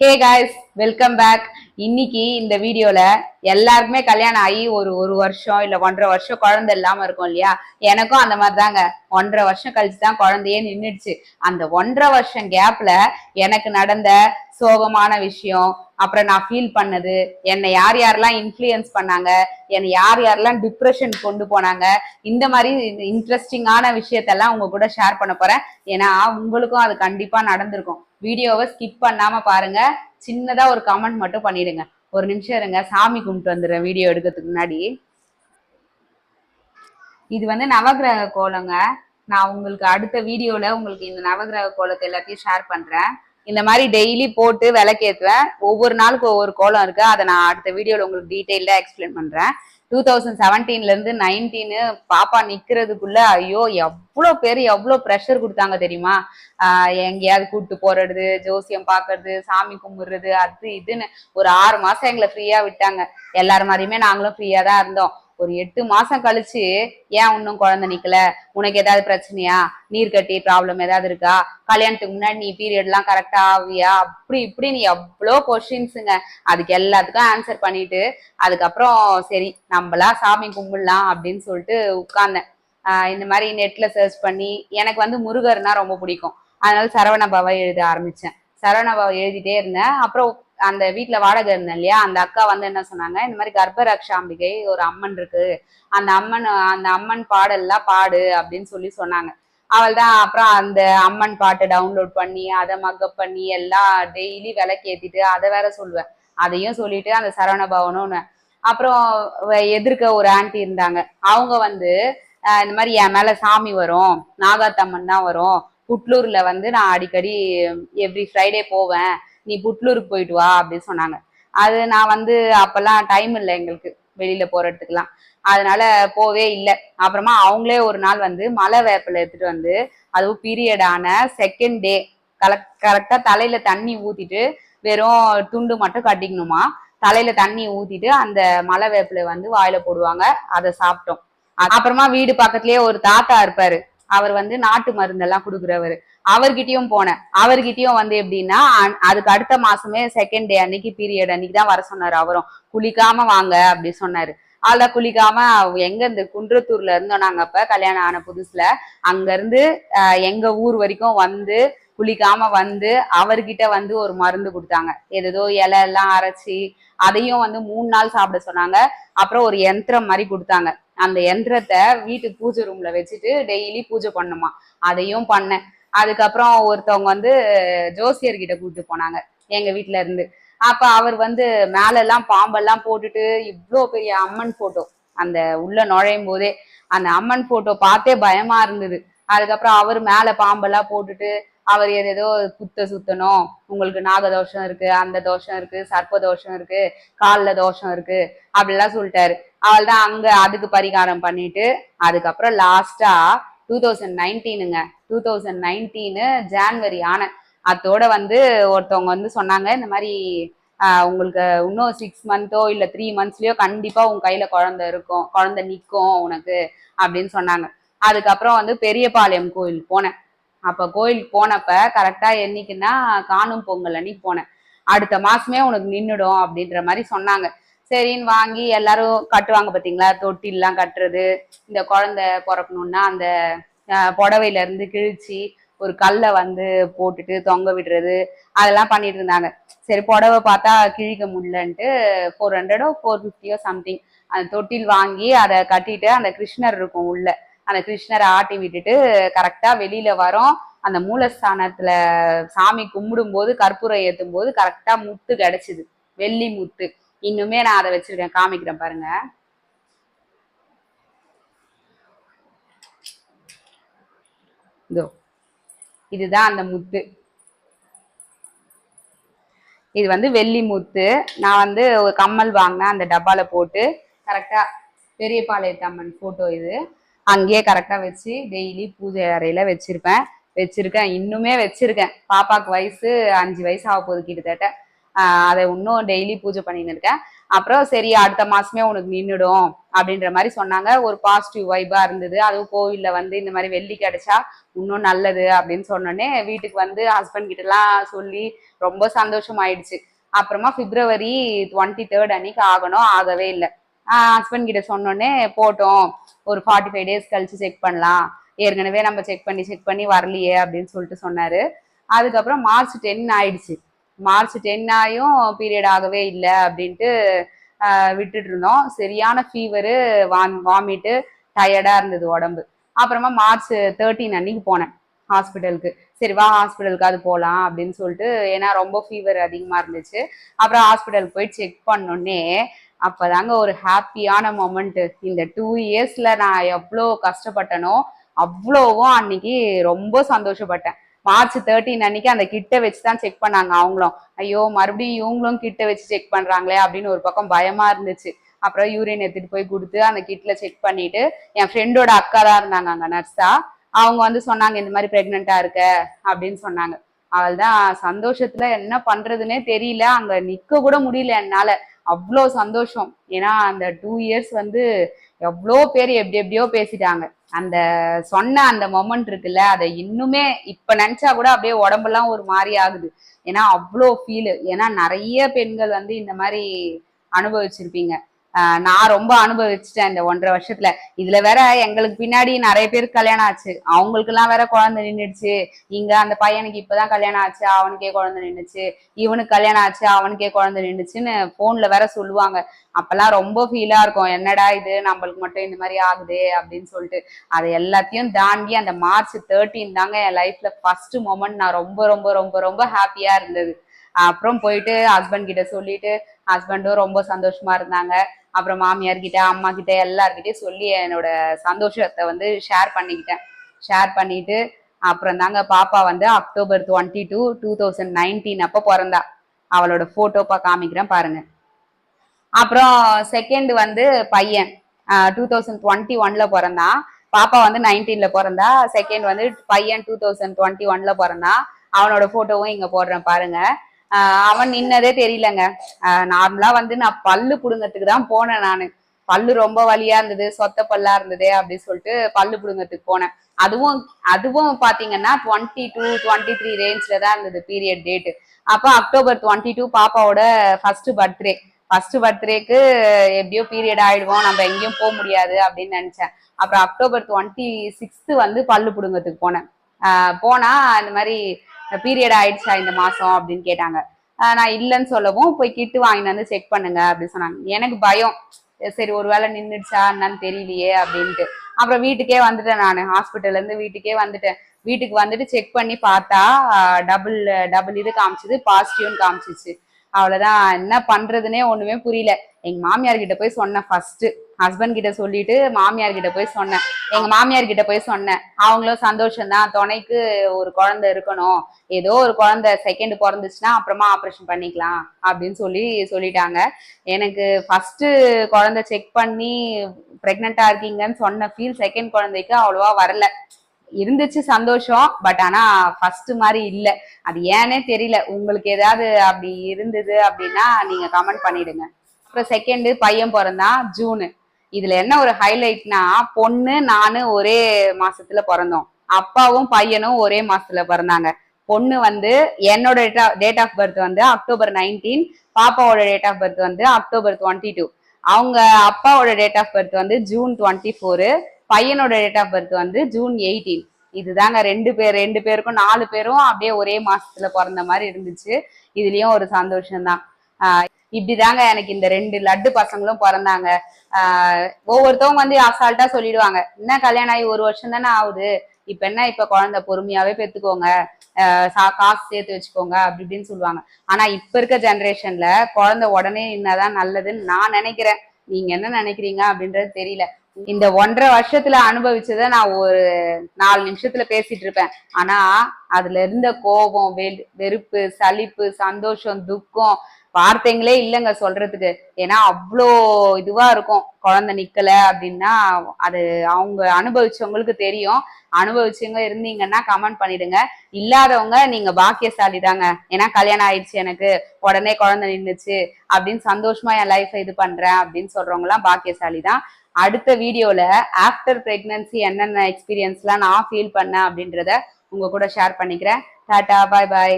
Hey guys welcome back இன்னைக்கு இந்த வீடியோல எல்லாருக்குமே கல்யாணம் ஆகி ஒரு ஒரு வருஷம் இல்ல ஒன்றரை வருஷம் குழந்தை இல்லாம இருக்கும் இல்லையா? எனக்கும் அந்த மாதிரி தாங்க ஒன்றரை வருஷம் கழிச்சு தான் குழந்தையே நின்றுடுச்சு அந்த ஒன்றரை வருஷம் கேப்ல எனக்கு நடந்த சோகமான விஷயம் அப்புறம் நான் ஃபீல் பண்ணது என்னை யார் யாரெல்லாம் இன்ஃப்ளூயன்ஸ் பண்ணாங்க என்னை யார் யாரெல்லாம் டிப்ரெஷன் கொண்டு போனாங்க இந்த மாதிரி இன்ட்ரெஸ்டிங்கான விஷயத்தெல்லாம் உங்க கூட ஷேர் பண்ண போறேன். ஏன்னா உங்களுக்கும் அது கண்டிப்பா நடந்திருக்கும். வீடியோவை ஸ்கிப் பண்ணாம பாருங்க. சின்னதா ஒரு கமெண்ட் மட்டும் பண்ணிடுங்க. ஒரு நிமிஷம் இருங்க. சாமி கும்பிட்டு வந்துடுறேன் வீடியோ எடுக்கிறதுக்கு முன்னாடி. இது வந்து நவகிரக கோலங்க. நான் உங்களுக்கு அடுத்த வீடியோல உங்களுக்கு இந்த நவகிரக கோலத்தை எல்லாத்தையும் ஷேர் பண்றேன். இந்த மாதிரி டெய்லி போட்டு விளக்கேற்றுவேன் ஒவ்வொரு நாளுக்கு ஒவ்வொரு கோலம் இருக்கு. அதை நான் அடுத்த வீடியோல உங்களுக்கு டீட்டெயிலாக எக்ஸ்பிளைன் பண்றேன். டூ தௌசண்ட் செவன்டீன்ல இருந்து நைன்டீனு பாப்பா நிக்கிறதுக்குள்ள ஐயோ எவ்வளோ பேர் எவ்வளோ ப்ரெஷர் கொடுத்தாங்க தெரியுமா? எங்கேயாவது கூட்டு போறது ஜோசியம் பாக்குறது சாமி கும்பிடுறது அது இதுன்னு ஒரு ஆறு மாசம் எங்களை ஃப்ரீயா விட்டாங்க. எல்லார் மாதிரியுமே நாங்களும் ஃப்ரீயா தான் இருந்தோம். ஒரு எட்டு மாசம் கழிச்சு ஏன் இன்னும் குழந்தை நிக்கல? உனக்கு ஏதாவது பிரச்சனையா? நீர் கட்டி ப்ராப்ளம் ஏதாவது இருக்கா? கல்யாணத்துக்கு முன்னாடி நீ பீரியட் எல்லாம் கரெக்டா ஆவியா? அப்படி இப்படி நீ எவ்வளோ கொஸ்டின்ஸுங்க அதுக்கு எல்லாத்துக்கும் ஆன்சர் பண்ணிட்டு அதுக்கப்புறம் சரி நம்மளா சாமி கும்பிடலாம் அப்படின்னு சொல்லிட்டு உட்கார்ந்தேன். ஆஹ் இந்த மாதிரி நெட்ல சர்ச் பண்ணி எனக்கு வந்து முருகர்னா ரொம்ப பிடிக்கும். அதனால சரவண பவா எழுத ஆரம்பிச்சேன். சரவண பவா எழுதிட்டே இருந்தேன். அப்புறம் அந்த வீட்டில் வாடகை இருந்தேன் இல்லையா? அந்த அக்கா வந்து என்ன சொன்னாங்க? இந்த மாதிரி கர்ப்பரக்ஷாம்பிகை ஒரு அம்மன் இருக்கு. அந்த அம்மன் அந்த அம்மன் பாடல்லாம் பாடு அப்படின்னு சொல்லி சொன்னாங்க. அவள் தான் அப்புறம் அந்த அம்மன் பாட்டை டவுன்லோட் பண்ணி அதை மக்கப் பண்ணி எல்லாம் டெய்லி விளக்கேத்திட்டு அதை வேற சொல்லுவேன். அதையும் சொல்லிட்டு அந்த சரவண பவனும் அப்புறம் எதிர்க்க ஒரு ஆண்டி இருந்தாங்க. அவங்க வந்து இந்த மாதிரி என் மேல சாமி வரும். நாகாத்தம்மன் தான் வரும். புட்லூர்ல வந்து நான் அடிக்கடி எவ்ரி ஃப்ரைடே போவேன். நீ புட்லூருக்கு போயிட்டு வா அப்படின்னு சொன்னாங்க. அது நான் வந்து அப்பெல்லாம் டைம் இல்லை எங்களுக்கு வெளியில போறதுக்குலாம் அதனால போவே இல்லை. அப்புறமா அவங்களே ஒரு நாள் வந்து மலை வேப்பில எடுத்துட்டு வந்து அதுவும் பீரியடான செகண்ட் டே கரெக்ட் கரெக்டா தலையில தண்ணி ஊத்திட்டு வெறும் துண்டு மட்டும் கட்டிக்கணுமா? தலையில தண்ணி ஊத்திட்டு அந்த மலை வேப்பில வந்து வாயில போடுவாங்க. அதை சாப்பிட்டோம். அப்புறமா வீடு பக்கத்துலயே ஒரு தாத்தா இருப்பாரு. அவர் வந்து நாட்டு மருந்தெல்லாம் கொடுக்குறவர். அவர்கிட்டயும் போனேன். அவர்கிட்டயும் வந்து எப்படின்னா அதுக்கு அடுத்த மாசமே செகண்ட் டே அன்னைக்கு பீரியட் அன்னைக்கு தான் வர சொன்னாரு அவரும். குளிக்காம வாங்க அப்படி சொன்னாரு. ஆள குளிக்காம எங்க இந்த குன்றத்தூர்ல இருந்தோம் நாங்க அப்ப கல்யாணம் ஆன புதுசுல. அங்க இருந்து எங்க ஊர் வரைக்கும் வந்து குளிக்காம வந்து அவர்கிட்ட வந்து ஒரு மருந்து கொடுத்தாங்க. ஏதோ இலை எல்லாம் அரைச்சி அதையும் வந்து மூணு நாள் சாப்பிட சொன்னாங்க. அப்புறம் ஒரு யந்திரம் மாதிரி கொடுத்தாங்க. அந்த யந்திரத்தை வீட்டு பூஜை ரூம்ல வச்சுட்டு டெய்லி பூஜை பண்ணுமா. அதையும் பண்ணேன். அதுக்கப்புறம் ஒருத்தவங்க வந்து ஜோசியர்கிட்ட கூப்பிட்டு போனாங்க எங்க வீட்டுல இருந்து. அப்ப அவர் வந்து மேல எல்லாம் பாம்பெல்லாம் போட்டுட்டு இவ்வளோ பெரிய அம்மன் போட்டோ அந்த உள்ள நுழையும் போதே அந்த அம்மன் போட்டோ பார்த்தே பயமா இருந்தது. அதுக்கப்புறம் அவர் மேல பாம்பெல்லாம் போட்டுட்டு அவர் ஏதேதோ புத்த சுத்தணும். உங்களுக்கு நாக தோஷம் இருக்கு அந்த தோஷம் இருக்கு சர்ப்ப தோஷம் இருக்கு காலில் தோஷம் இருக்கு அப்படிலாம் சொல்லிட்டாரு. அவள் தான் அங்க அதுக்கு பரிகாரம் பண்ணிட்டு அதுக்கப்புறம் லாஸ்டா டூ தௌசண்ட் நைன்டீனுங்க டூ தௌசண்ட் நைன்டீனு ஜான்வரி ஆன அதோட வந்து ஒருத்தவங்க வந்து சொன்னாங்க இந்த மாதிரி உங்களுக்கு இன்னும் சிக்ஸ் மந்த்தோ இல்ல த்ரீ மந்த்ஸ்லயோ கண்டிப்பா உன் கையில குழந்தை இருக்கும் குழந்தை நிற்கும் உனக்கு அப்படின்னு சொன்னாங்க. அதுக்கப்புறம் வந்து பெரியபாளையம் கோயில் போனேன். அப்ப கோயிலுக்கு போனப்ப கரெக்டா என்னைக்குன்னா காணும் பொங்கல் அன்னைக்கு போனேன். அடுத்த மாசமே உனக்கு நின்னுடும் அப்படின்ற மாதிரி சொன்னாங்க. சரின்னு வாங்கி எல்லாரும் கட்டுவாங்க பாத்தீங்களா? தொட்டில்லாம் கட்டுறது இந்த குழந்தை பிறக்கணும்னா அந்த புடவையில இருந்து கிழிச்சு ஒரு கல்லை வந்து போட்டுட்டு தொங்க விடுறது அதெல்லாம் பண்ணிட்டு இருந்தாங்க. சரி புடவை பார்த்தா கிழிக்க முடியலன்ட்டு ஃபோர் ஹண்ட்ரடோ ஃபோர் ஃபிஃப்டியோ சம்திங் அந்த தொட்டில் வாங்கி அதை கட்டிட்டு அந்த கிருஷ்ணர் இருக்கும் உள்ள. அந்த கிருஷ்ணரை ஆட்டி விட்டுட்டு கரெக்டா வெளியில வரோம். அந்த மூலஸ்தானத்துல சாமி கும்பிடும் போது கற்பூரம் ஏத்தும் போது கரெக்டா முத்து கிடைச்சிது. வெள்ளி முத்து. இன்னுமே நான் அதை வச்சிருக்கேன். காமிக்கிறேன் பாருங்க. இதோ இதுதான் அந்த முத்து. இது வந்து வெள்ளி முத்து. நான் வந்து ஒரு கம்மல் வாங்கினேன் அந்த டப்பால போட்டு கரெக்டா பெரியபாளையத்தம்மன் போட்டோ இது. அங்கேயே கரெக்டாக வச்சு டெய்லி பூஜை அறையில் வச்சுருப்பேன். வச்சுருக்கேன். இன்னுமே வச்சுருக்கேன். பாப்பாவுக்கு வயசு அஞ்சு வயசு ஆக போகுது கிட்டத்தட்ட. அதை இன்னும் டெய்லி பூஜை பண்ணின்னு இருக்கேன். அப்புறம் சரி அடுத்த மாசமே உனக்கு நின்றுடும் அப்படின்ற மாதிரி சொன்னாங்க. ஒரு பாசிட்டிவ் வைபா இருந்தது. அதுவும் கோவில்ல வந்து இந்த மாதிரி வெள்ளி கிடைச்சா இன்னும் நல்லது அப்படின்னு சொன்னோடனே வீட்டுக்கு வந்து ஹஸ்பண்ட் கிட்டலாம் சொல்லி ரொம்ப சந்தோஷம் ஆயிடுச்சு அப்புறமா பிப்ரவரி டுவெண்ட்டி தேர்ட் அன்னைக்கு ஆகணும். ஆகவே இல்லை. ஹஸ்பண்ட் கிட்ட சொன்னோடனே போட்டோம். ஒரு ஃபார்ட்டி ஃபைவ் டேஸ் கழிச்சு செக் பண்ணலாம். ஏற்கனவே நம்ம செக் பண்ணி செக் பண்ணி வரலையே அப்படின்னு சொல்லிட்டு சொன்னாரு. அதுக்கப்புறம் மார்ச் டென் ஆயிடுச்சு. மார்ச் டென் ஆயும் பீரியட் ஆகவே இல்லை அப்படின்ட்டு விட்டுட்டு இருந்தோம். சரியான ஃபீவரு வாம் வாமிட்டு டயர்டாக இருந்தது உடம்பு. அப்புறமா மார்ச் தேர்ட்டீன் அன்னைக்கு போனேன். ஹாஸ்பிட்டலுக்கு சரி வா ஹாஸ்பிட்டலுக்கு அது போகலாம் அப்படின்னு சொல்லிட்டு ஏன்னா ரொம்ப ஃபீவர் அதிகமாக இருந்துச்சு. அப்புறம் ஹாஸ்பிட்டலுக்கு போய் செக் பண்ணோடனே அப்போதாங்க ஒரு ஹாப்பியான மொமெண்ட்டு இந்த டூ இயர்ஸில் நான் எவ்வளோ கஷ்டப்பட்டனோ அவ்வளோவும் அன்னைக்கு ரொம்ப சந்தோஷப்பட்டேன். மார்ச் தேர்ட்டீன் அன்னைக்கு அந்த கிட்ட வச்சு தான் செக் பண்ணாங்க அவங்களும். ஐயோ மறுபடியும் இவங்களும் கிட்ட வச்சு செக் பண்ணுறாங்களே அப்படின்னு ஒரு பக்கம் பயமாக இருந்துச்சு. அப்புறம் யூரின் எடுத்துகிட்டு போய் கொடுத்து அந்த கிட்டில் செக் பண்ணிட்டு என் ஃப்ரெண்டோட அக்கா தான் இருந்தாங்க அங்கே நர்ஸா. அவங்க வந்து சொன்னாங்க இந்த மாதிரி ப்ரெக்னெண்ட்டாக இருக்க அப்படின்னு சொன்னாங்க. அவள்தான் சந்தோஷத்துல என்ன பண்றதுன்னே தெரியல. அங்க நிக்க கூட முடியல என்னால. அவ்வளோ சந்தோஷம். ஏன்னா அந்த டூ இயர்ஸ் வந்து எவ்வளோ பேர் எப்படி எப்படியோ பேசிட்டாங்க. அந்த சொன்ன அந்த மொமெண்ட் இருக்குல்ல அதை இன்னுமே இப்ப நினைச்சா கூட அப்படியே உடம்பெல்லாம் ஒரு மாதிரி ஆகுது. ஏன்னா அவ்வளோ ஃபீல் ஏன்னா நிறைய பெண்கள் வந்து இந்த மாதிரி அனுபவிச்சிருப்பீங்க. நான் ரொம்ப அனுபவிச்சுட்டேன் இந்த ஒன்றரை வருஷத்துல. இதுல வேற எங்களுக்கு பின்னாடி நிறைய பேருக்கு கல்யாணம் ஆச்சு. அவங்களுக்கு எல்லாம் வேற குழந்தை நின்றுச்சு இங்க அந்த பையனுக்கு இப்பதான் கல்யாணம் ஆச்சு அவனுக்கே குழந்தை நின்றுச்சு இவனுக்கு கல்யாணம் ஆச்சு அவனுக்கே குழந்தை நின்றுச்சுன்னு போன்ல வேற சொல்லுவாங்க. அப்பெல்லாம் ரொம்ப ஃபீலா இருக்கும். என்னடா இது? நம்மளுக்கு மட்டும் இந்த மாதிரி ஆகுதே அப்படின்னு சொல்லிட்டு. அதை எல்லாத்தையும் தாண்டி அந்த மார்ச் தேர்ட்டீன் தாங்க என் லைஃப்ல ஃபர்ஸ்ட் மொமெண்ட் நான் ரொம்ப ரொம்ப ரொம்ப ரொம்ப ஹாப்பியா இருந்தது. அப்புறம் போயிட்டு ஹஸ்பண்ட் கிட்ட சொல்லிட்டு ஹஸ்பண்டும் ரொம்ப சந்தோஷமா இருந்தாங்க. அப்புறம் மாமியார் கிட்ட அம்மா கிட்ட எல்லார்கிட்டயும் சொல்லி என்னோட சந்தோஷத்தை வந்து ஷேர் பண்ணிக்கிட்டேன். ஷேர் பண்ணிட்டு அப்புறம் தாங்க பாப்பா வந்து October twenty two two thousand nineteen அப்போ பிறந்தா. அவளோட போட்டோப்பா காமிக்கிறேன் பாருங்க. அப்புறம் செகண்ட் வந்து பையன். டூ தௌசண்ட் டுவெண்ட்டி ஒன்ல பிறந்தான் பாப்பா வந்து நைன்டீன்ல பிறந்தா. செகண்ட் வந்து பையன் டூ தௌசண்ட் டுவெண்ட்டி ஒன்ல பிறந்தான் அவனோட போட்டோவும் இங்க போடுறேன் பாருங்க. அவன் நின்னதே தெரியலங்க. நார்மலா வந்து நான் பல்லு புடுங்கத்துக்கு தான் போனேன் நானு. பல்லு ரொம்ப வலியா இருந்தது சொத்த பல்லா இருந்தது அப்படின்னு சொல்லிட்டு பல்லு புடுங்கத்துக்கு போனேன். அதுவும் அதுவும் பாத்தீங்கன்னா டுவெண்ட்டி டூ டுவெண்ட்டி த்ரீ ரேஞ்ச்ல தான் இருந்தது பீரியட் டேட்டு அப்போ அக்டோபர் டுவெண்ட்டி டூ பாப்பாவோட ஃபர்ஸ்ட் பர்த்டே ஃபர்ஸ்ட் பர்த்டேக்கு எப்படியோ பீரியட் ஆயிடுவோம் நம்ம எங்கேயும் போக முடியாது அப்படின்னு நினைச்சேன். அப்புறம் அக்டோபர் டுவெண்ட்டி சிக்ஸ்த்து வந்து பல்லு புடுங்கத்துக்கு போனேன். போனா இந்த மாதிரி பீரியட் ஆயிடுச்சா இந்த மாசம் அப்படின்னு கேட்டாங்க. நான் இல்லைன்னு சொல்லவும் போய் கிட்டு வாங்கிட்டு வந்து செக் பண்ணுங்க அப்படின்னு சொன்னாங்க. எனக்கு பயம். சரி ஒருவேளை நின்றுடுச்சா என்னன்னு தெரியலையே அப்படின்ட்டு. அப்புறம் வீட்டுக்கே வந்துட்டேன் நான். ஹாஸ்பிட்டல்ல இருந்து வீட்டுக்கே வந்துட்டேன். வீட்டுக்கு வந்துட்டு செக் பண்ணி பார்த்தா டபுள் டபுள் இது காமிச்சது பாசிட்டிவ்னு காமிச்சிச்சு. அவ்வளவுதான். என்ன பண்றதுன்னே ஒண்ணுமே புரியல. எங்க மாமியார் கிட்ட போய் சொன்னேன் ஃபர்ஸ்ட் ஹஸ்பண்ட் கிட்ட சொல்லிட்டு மாமியார் கிட்ட போய் சொன்னேன். எங்க மாமியார் கிட்ட போய் சொன்னேன். அவங்களும் சந்தோஷம்தான். துணைக்கு ஒரு குழந்தை இருக்கணும். ஏதோ ஒரு குழந்தை செகண்ட் பிறந்துச்சுன்னா அப்புறமா ஆப்ரேஷன் பண்ணிக்கலாம் அப்படின்னு சொல்லி சொல்லிட்டாங்க. எனக்கு ஃபர்ஸ்ட் குழந்தை செக் பண்ணி பிரெக்னெண்டா இருக்கீங்கன்னு சொன்ன ஃபீல் செகண்ட் குழந்தைக்கு அவ்வளவா வரல. இருந்துச்சு சந்தோஷம் பட் ஆனா ஃபர்ஸ்ட் மாதிரி இல்ல. அது ஏனே தெரியல. உங்களுக்கு ஏதாவது அப்படி இருந்தது அப்படின்னா நீங்க கமெண்ட் பண்ணிடுங்க. அப்புறம் செகண்ட் பையன் பிறந்தான் ஜூனு. இதுல என்ன ஒரு ஹைலைட்னா பொண்ணு நானு ஒரே மாசத்துல பிறந்தோம். அப்பாவும் பையனும் ஒரே மாசத்துல பிறந்தாங்க. பொண்ணு வந்து என்னோட டேட் ஆஃப் பர்த் வந்து அக்டோபர் நைன்டீன் பாப்பாவோட டேட் ஆஃப் பர்த் வந்து அக்டோபர் டுவெண்ட்டி டூ அவங்க அப்பாவோட டேட் ஆஃப் பர்த் வந்து ஜூன் டுவெண்ட்டி ஃபோரு பையனோட டேட் ஆஃப் பர்த் வந்து ஜூன் எயிட்டீன் இதுதாங்க ரெண்டு பேர் ரெண்டு பேருக்கும் நாலு பேரும் அப்படியே ஒரே மாசத்துல பிறந்த மாதிரி இருந்துச்சு. இதுலயும் ஒரு சந்தோஷம்தான். ஆஹ் இப்படிதாங்க எனக்கு இந்த ரெண்டு லட்டு பசங்களும் பிறந்தாங்க. ஆஹ் ஒவ்வொருத்தவங்க வந்து அசால்ட்டா சொல்லிடுவாங்க. என்ன கல்யாணம் ஆகி ஒரு வருஷம் தானே ஆகுது? இப்ப என்ன இப்ப குழந்தை பொறுமையாவே பெத்துக்கோங்க. சா- காசு சேர்த்து வச்சுக்கோங்க அப்படி இப்படின்னு சொல்லுவாங்க. ஆனா இப்ப இருக்க ஜெனரேஷன்ல குழந்தை உடனே என்னதான் நல்லதுன்னு நான் நினைக்கிறேன். நீங்க என்ன நினைக்கிறீங்க அப்படின்றது தெரியல. இந்த ஒன்றரை வருஷத்துல அனுபவிச்சத நான் ஒரு நாலு நிமிஷத்துல பேசிட்டு இருப்பேன். ஆனா அதுல இருந்த கோபம் வெ- வெறுப்பு சலிப்பு சந்தோஷம் துக்கம் வார்த்தைங்களே இல்லைங்க சொல்றதுக்கு. ஏன்னா அவ்வளோ இதுவா இருக்கும். குழந்தை நிக்கல அப்படின்னா அது அவங்க அனுபவிச்சவங்களுக்கு தெரியும். அனுபவிச்சவங்க இருந்தீங்கன்னா கமெண்ட் பண்ணிடுங்க. இல்லாதவங்க நீங்க பாக்கியசாலி தாங்க ஏன்னா கல்யாணம் ஆயிடுச்சு எனக்கு. உடனே குழந்தை நின்றுச்சு அப்படின்னு சந்தோஷமா என் லைஃப் இது பண்றேன் அப்படின்னு சொல்றவங்க எல்லாம் பாக்கியசாலி தான் அடுத்த வீடியோல ஆஃப்டர் பிரெக்னன்சி என்னென்ன எக்ஸ்பீரியன்ஸ்லாம் நான் ஃபீல் பண்ணேன் அப்படின்றத உங்க கூட ஷேர் பண்ணிக்கிறேன். டாட்டா பாய் பாய்